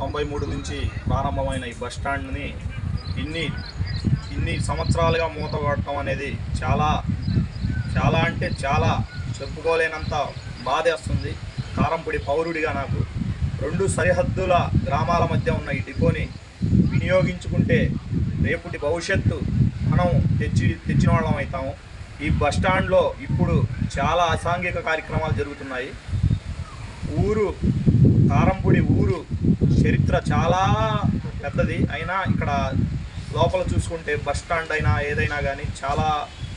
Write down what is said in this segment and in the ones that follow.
తొంభై మూడు నుంచి ప్రారంభమైన ఈ బస్ స్టాండ్ని ఇన్ని ఇన్ని సంవత్సరాలుగా మూతపడటం అనేది చాలా చాలా అంటే చాలా చెప్పుకోలేనంత బాధేస్తుంది కారంపూడి పౌరుడిగా నాకు రెండు సరిహద్దుల గ్రామాల మధ్య ఉన్న ఈ డిపోని వినియోగించుకుంటే రేపుటి భవిష్యత్తు మనం తెచ్చి తెచ్చిన వాళ్ళం అవుతాము. ఈ బస్టాండ్లో ఇప్పుడు చాలా అసాంఘిక కార్యక్రమాలు జరుగుతున్నాయి. ఊరు కారంపూడి ఊరు చరిత్ర చాలా పెద్దది. అయినా ఇక్కడ లోపల చూసుకుంటే బస్ స్టాండ్ అయినా ఏదైనా కానీ చాలా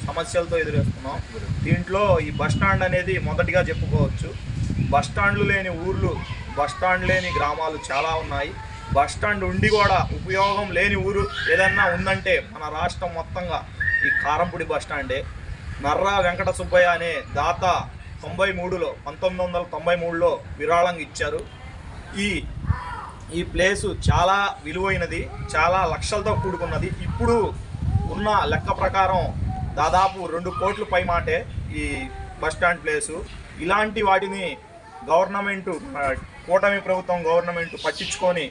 సమస్యలతో ఎదురేస్తున్నాం. దీంట్లో ఈ బస్ స్టాండ్ అనేది మొదటిగా చెప్పుకోవచ్చు. బస్ స్టాండ్లు లేని ఊర్లు బస్ స్టాండ్ లేని గ్రామాలు చాలా ఉన్నాయి. బస్ స్టాండ్ ఉండి కూడా ఉపయోగం లేని ఊరు ఏదన్నా ఉందంటే మన రాష్ట్రం మొత్తంగా ఈ కారంపూడి బస్ స్టాండే. నర్రా వెంకట సుబ్బయ్య అనే దాత తొంభై మూడులో పంతొమ్మిది వందల తొంభై మూడులో విరాళంగా ఇచ్చారు. ఈ ఈ ప్లేసు చాలా విలువైనది చాలా లక్షలతో కూడుకున్నది. ఇప్పుడు ఉన్న లెక్క ప్రకారం దాదాపు రెండు కోట్ల పై మాటే ఈ బస్ స్టాండ్ ప్లేసు ఇలాంటి వాటిని గవర్నమెంట్ కూటమి ప్రభుత్వం గవర్నమెంట్ పట్టించుకొని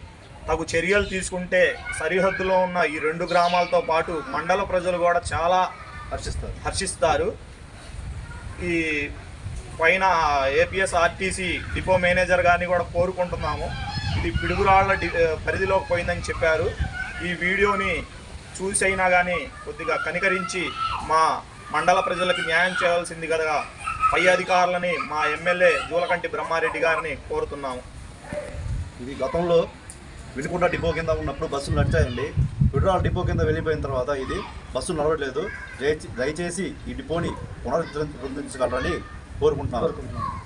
తగు చర్యలు తీసుకుంటే సరిహద్దులో ఉన్న ఈ రెండు గ్రామాలతో పాటు మండల ప్రజలు కూడా చాలా హర్షిస్తారు హర్షిస్తారు. ఈ పైన ఏపీఎస్ ఆర్టీసీ డిపో మేనేజర్ గారిని కూడా కోరుకుంటున్నాము. ఇది పిడుగురాళ్ళ డి పరిధిలోకి పోయిందని చెప్పారు. ఈ వీడియోని చూసి అయినా కానీ కొద్దిగా కనికరించి మా మండల ప్రజలకు న్యాయం చేయాల్సింది కదా పై అధికారులని మా ఎమ్మెల్యే జూలకంటి బ్రహ్మారెడ్డి గారిని కోరుతున్నాము. ఇది గతంలో వినుకుంట డిపో కింద ఉన్నప్పుడు బస్సులు నడిచాయండి. విడ్రాల్ డిపో కింద వెళ్ళిపోయిన తర్వాత ఇది బస్సులు నడవట్లేదు. దయచేసి ఈ డిపోని పునరుద్ధరించగలరని కోరుకుంటున్నాను